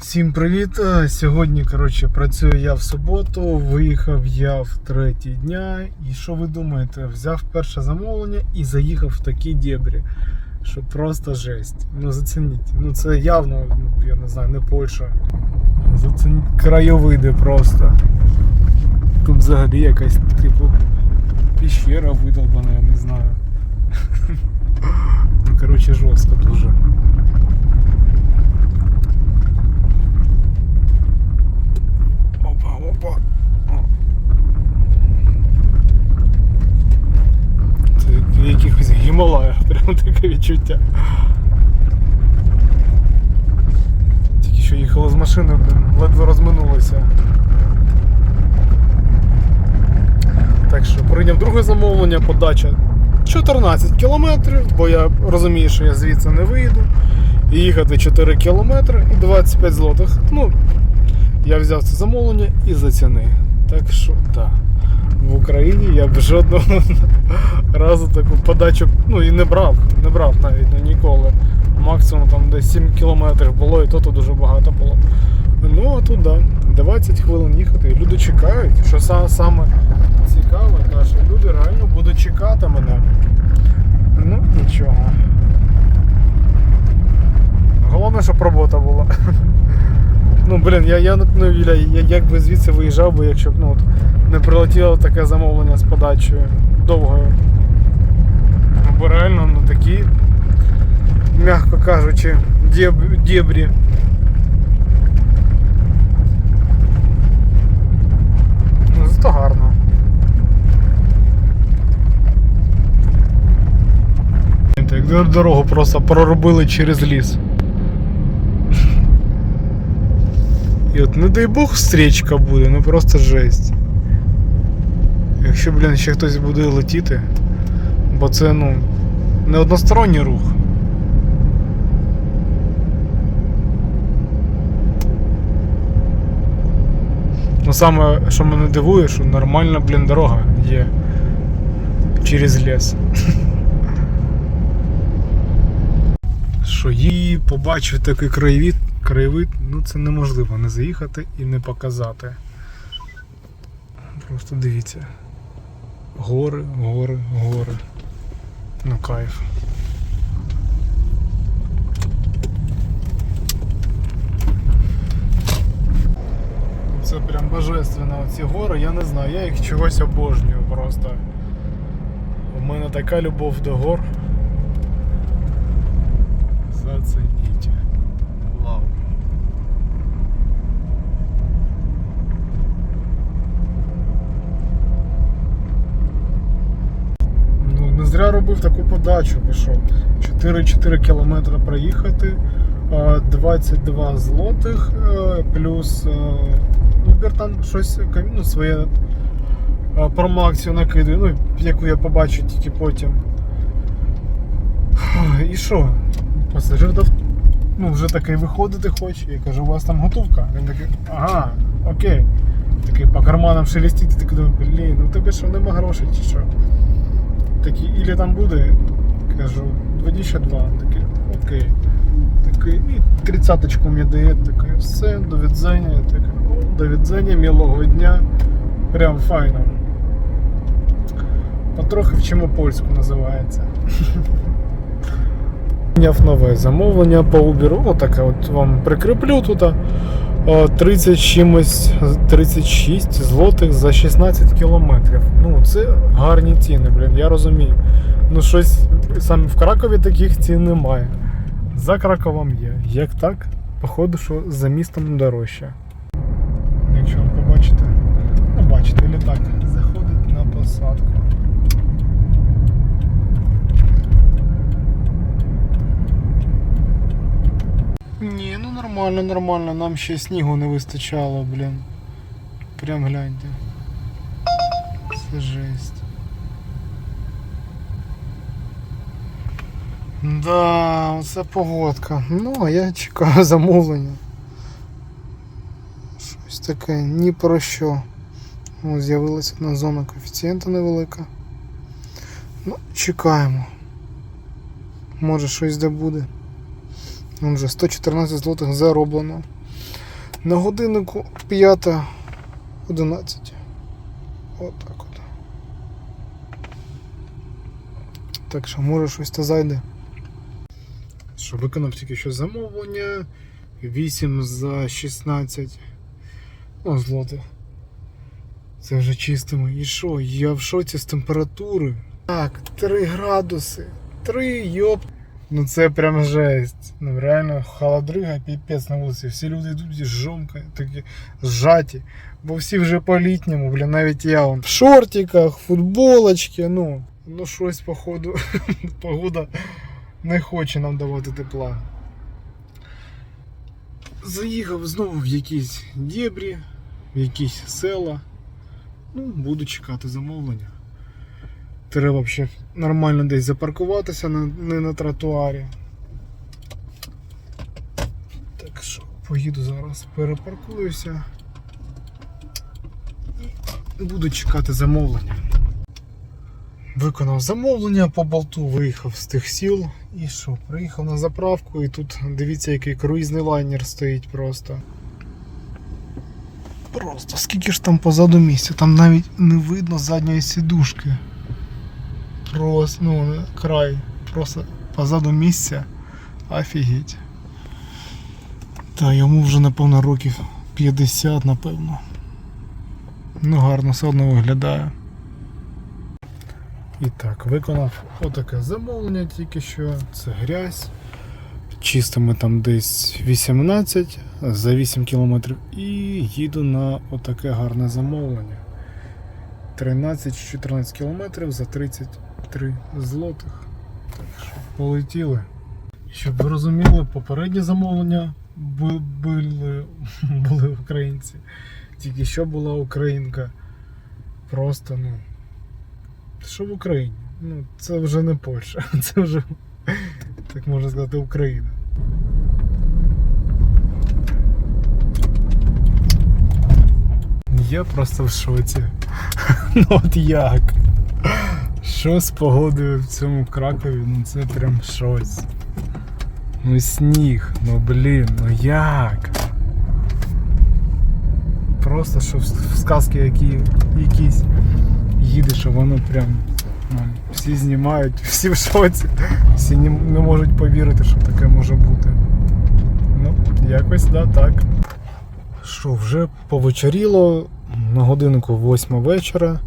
Всім привіт! Е, Сьогодні коротше, працюю я в суботу, виїхав я в третій дня. І що ви думаєте? Взяв перше замовлення і заїхав в такі дебрі, що просто жесть. Ну зацініть. Ну це явно, ну, я не знаю, не Польща. Зацініть краєвиди просто. Тут взагалі якась типу піщера видолбана, я не знаю. Ну коротше жорстко дуже. Опа, опа. О. Це як в якихось Гімалаях, прям таке відчуття. Тільки що їхали з машини, ледве розминулися. Так що прийняв друге замовлення, подача 14 кілометрів, бо я розумію, що я звідси не вийду. І їхати 4 кілометри і 25 злотих. Ну, я взяв це замовлення і за ціни. Так що, так. В Україні я б жодного разу таку подачу ну і не брав, не брав навіть ну, ніколи. Максимум там десь 7 кілометрів було, і то тут дуже багато було. Ну а тут да, 20 хвилин їхати. Люди чекають. Що саме цікаве, та, люди реально будуть чекати мене. Ну, нічого. Головне, щоб робота була. Ну, блін, я, я уявляю, я, як би звідси виїжджав би, якщо б ну, от, не прилетіло таке замовлення з подачею довгою. Бо реально, ну такі, м'яко кажучи, дєб, дєбрі. Ну, зато гарно. Як дорогу просто проробили через ліс. І от, не дай Бог, встречка буде, ну просто жесть. Якщо, блін, ще хтось буде летіти, бо це, ну, не односторонній рух. Ну саме, що мене дивує, що нормальна, блін, дорога є через ліс. Що її побачив такий краєвид, краєвид, ну це неможливо не заїхати і не показати. Просто дивіться. Гори, гори, гори. Ну кайф. Це прям божественно ці гори, я не знаю, я їх чогось обожнюю просто. У мене така любов до гор. Зацініть. Вау. Ну, не зря робив таку подачу, пішов. 4-4 кілометри проїхати, 22 злотих, е, плюс е, Uber там щось ну, своє е, промоакцію накидує, ну, яку я побачу тільки потім. І що? Пасажир дав, ну, вже такий виходити хоче. Я кажу, у вас там готовка? Він такий, ага, окей. Такий по карманам шелестить, такий думаю, блін, ну тебе що, нема грошей чи що? Такий, ілі там буде? Кажу, веди ще два. Такий, окей. Такий, і тридцяточку мені дає, такий, все, до відзення. Такий, о, до відзення, милого дня. Прям файно. Потрохи вчимо польську називається. Нове замовлення по Uber. Отаке от вам прикріплю тут. А, 30 чимось 36 злотих за 16 кілометрів. Ну, це гарні ціни, блін, я розумію. Ну, щось саме в Кракові таких цін немає. За Краковом є. Як так, походу, що за містом дорожче. Якщо ви побачите, ну бачите, літак заходить на посадку. Ні, ну нормально, нормально, нам ще снігу не вистачало, блін. Прям гляньте. Це жесть. Да, оце погодка. Ну, а я чекаю замовлення. Щось таке, ні про що. О, з'явилася одна зона коефіцієнта невелика. Ну, чекаємо. Може щось де буде. Вон вже 114 злотих зароблено. На годиннику 5.11. От так от. Так що може щось то зайде. Що виконав тільки що замовлення. 8 за 16. О, злоти. Це вже чистимо. І що? Я в шоці з температури. Так, 3 градуси. 3, йоп. Ну це прям жесть. Ну реально холодрига, піпець на вулиці. Всі люди йдуть жомка, такі зжаті. Бо всі вже по літньому, блін, навіть я вон в шортиках, футболочки, ну. Ну щось, походу, погода не хоче нам давати тепла. Заїхав знову в якісь дєбрі, в якісь села. Ну, буду чекати замовлення. Треба ще нормально десь запаркуватися, не на тротуарі. Так що, поїду зараз, перепаркуюся. Буду чекати замовлення. Виконав замовлення по болту, виїхав з тих сіл і що, приїхав на заправку і тут дивіться, який круїзний лайнер стоїть просто. Просто скільки ж там позаду місця, там навіть не видно задньої сідушки. Просто, ну, край, просто позаду місця. Офігеть. Та йому вже напевно років 50, напевно. Ну гарно все одно виглядає. І так, виконав отаке замовлення тільки що. Це грязь. Чистимо там десь 18 за 8 кілометрів і їду на отаке гарне замовлення. 13-14 кілометрів за 33 злотих. Так що полетіли. Щоб ви розуміли, попереднє замовлення були, були українці. Тільки що була українка. Просто, ну. Що в Україні? Ну, це вже не Польща, це вже, так можна сказати, Україна. Я просто в шоці. Ну от як? Що з погодою в цьому Кракові? Ну це прям щось. Ну сніг, ну блін, ну як? Просто що в сказки які, якісь їдеш, а воно прям ну, всі знімають, всі в шоці, всі не, не можуть повірити, що таке може бути. Ну, якось да, так. Що, вже повечеріло, на годиннику 8 вечора.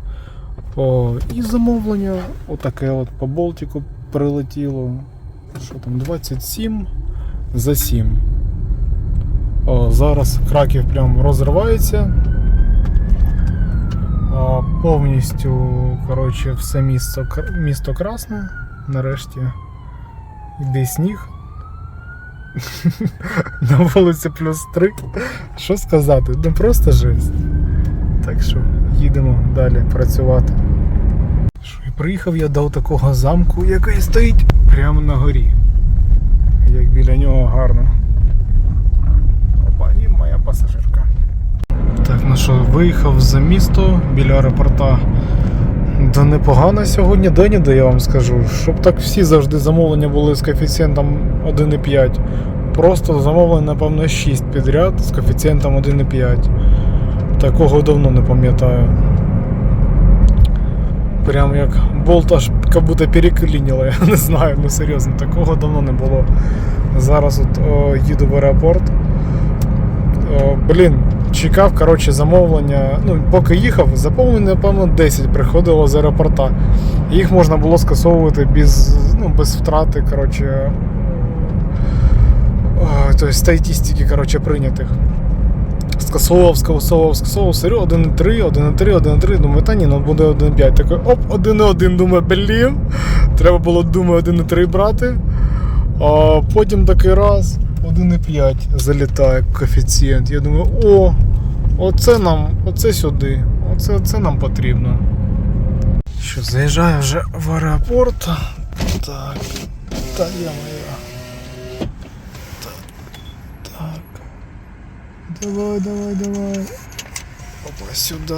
О, і замовлення отаке от по Болтику прилетіло. Що там, 27 за 7. О, зараз Краків прям розривається. А, повністю коротше, все місто, місто красне. Нарешті йде сніг. На вулиці плюс 3. Що сказати? Ну просто жесть. Так що їдемо далі працювати. Що, і приїхав я до такого замку, який стоїть прямо на горі. Як біля нього гарно. Опа, і моя пасажирка. Так, ну що, виїхав за місто біля аеропорта. Да непогано сьогодні день я вам скажу. Щоб так всі завжди замовлення були з коефіцієнтом 1,5. Просто замовлення, напевно, 6 підряд з коефіцієнтом 1,5. Такого давно не пам'ятаю. Прям як болт аж як будто переклинило, я не знаю, ну серйозно, такого давно не було. Зараз от о, їду в аеропорт. О, блін, чекав коротше, замовлення. Ну, поки їхав, замовлення, напевно, 10 приходило з аеропорта. Їх можна було скасовувати без, ну, без втрати коротше, о, статистики коротше, прийнятих. Скасовував, скасовував, скасовував, сирю 1,3, 1,3, 1,3, думаю, та ні, ну буде 1,5. Такий оп, 1,1, думаю, блін. Треба було, думаю, 1,3 брати. А потім такий раз, 1,5 залітає коефіцієнт. Я думаю, о, оце нам, оце сюди, оце, оце нам потрібно. Що, заїжджаю вже в аеропорт. Так, та я моя. Давай, давай, давай. Опа, сюди.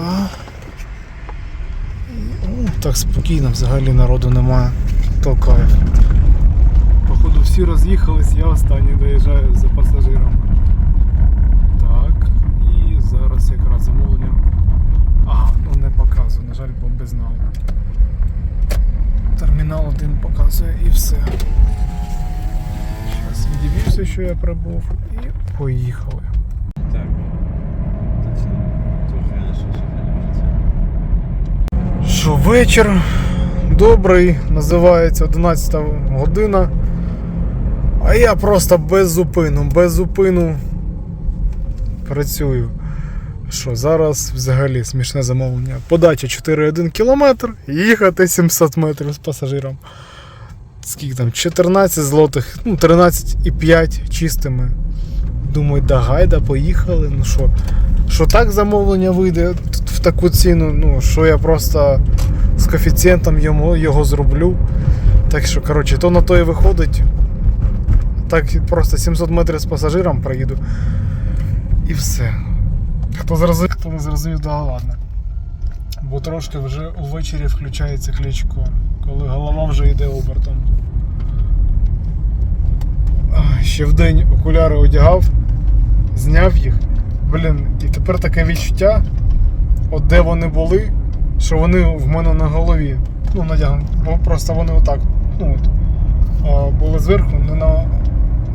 Ну, Так спокійно, взагалі народу немає. То кайф. Походу всі роз'їхались, я останній доїжджаю за пасажиром. Так, і зараз якраз замовлення. А, ну не показує, на жаль, бо без нал. Термінал один показує і все. Зараз віддивився, що я прибув, і поїхали. Вечір добрий, називається 11 година. А я просто без зупину, без зупину працюю. Що зараз взагалі смішне замовлення. Подача 4,1 км, їхати 700 метрів з пасажиром. Скільки там? 14 злотих, ну 13,5 чистими. Думаю, да гайда, поїхали. Ну що, що так замовлення вийде в таку ціну, ну що я просто з коефіцієнтом йому, його зроблю. Так що, коротше, то на то і виходить. Так просто 700 метрів з пасажиром проїду. І все. Хто зрозумів, хто не зрозумів, да ладно. Бо трошки вже увечері включається кличко, коли голова вже йде обертом. Ще в день окуляри одягав, зняв їх. Блін, і тепер таке відчуття, от де вони були, що вони в мене на голові. Ну, надягнуті. Бо просто вони отак. Ну, от, були зверху, не на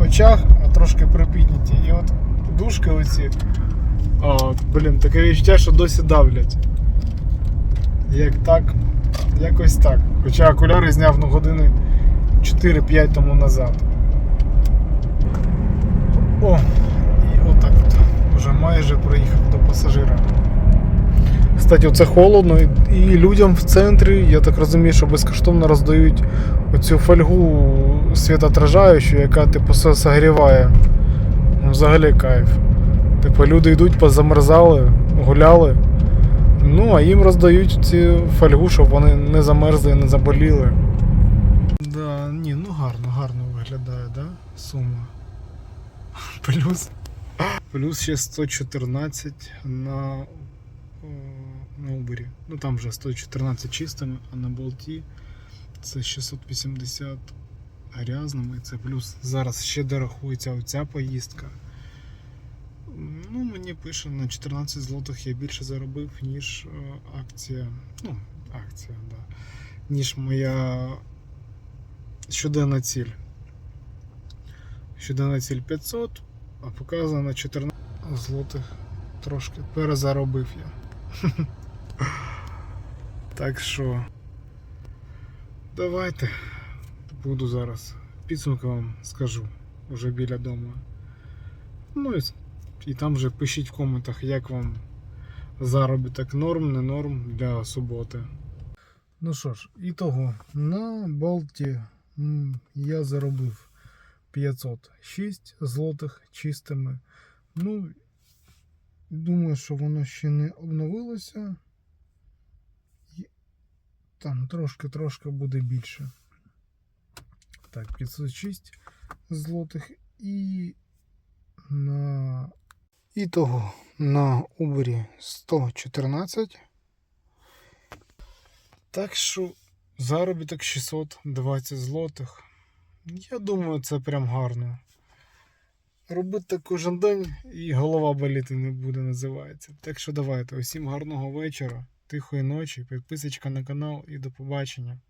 очах, а трошки припідняті. І от дужки оці. А, блін, таке відчуття, що досі давлять. Як так, якось так. Хоча окуляри зняв на години 4-5 тому назад. О. Вже майже приїхав до пасажира. Кстати, це холодно, і- людям в центрі, я так розумію, що безкоштовно роздають оцю фольгу світотражаючу, яка типу се- согріває. Ну, Взагалі кайф. Типу, люди йдуть, позамерзали, гуляли. Ну, а їм роздають ці фольгу, щоб вони не замерзли, не заболіли. Да, ні, ну гарно, гарно виглядає, да? Сума. Плюс. Плюс ще 114 на, о, на Uber. Ну там вже 114 чистими, а на болті це 680 грязними. Це плюс зараз ще дорахується оця поїздка. Ну, мені пише на 14 злотих я більше заробив, ніж е, акція. Ну, акція, да. Ніж моя щоденна ціль. Щоденна ціль 500, а показано на 14 злотих трошки перезаробив я. Так що давайте буду зараз. Підсумки вам скажу вже біля дому. Ну і, і там вже пишіть в коментах, як вам заробіток норм, не норм для суботи. Ну що ж, і того, на болті я заробив 506 злотих чистими. Ну, думаю, що воно ще не обновилося. Там трошки-трошки буде більше. Так, 506 злотих і на і того на Uber 114. Так що заробіток 620 злотих. Я думаю, це прям гарно. Робити кожен день і голова боліти не буде, називається. Так що давайте, усім гарного вечора, тихої ночі, підписочка на канал і до побачення.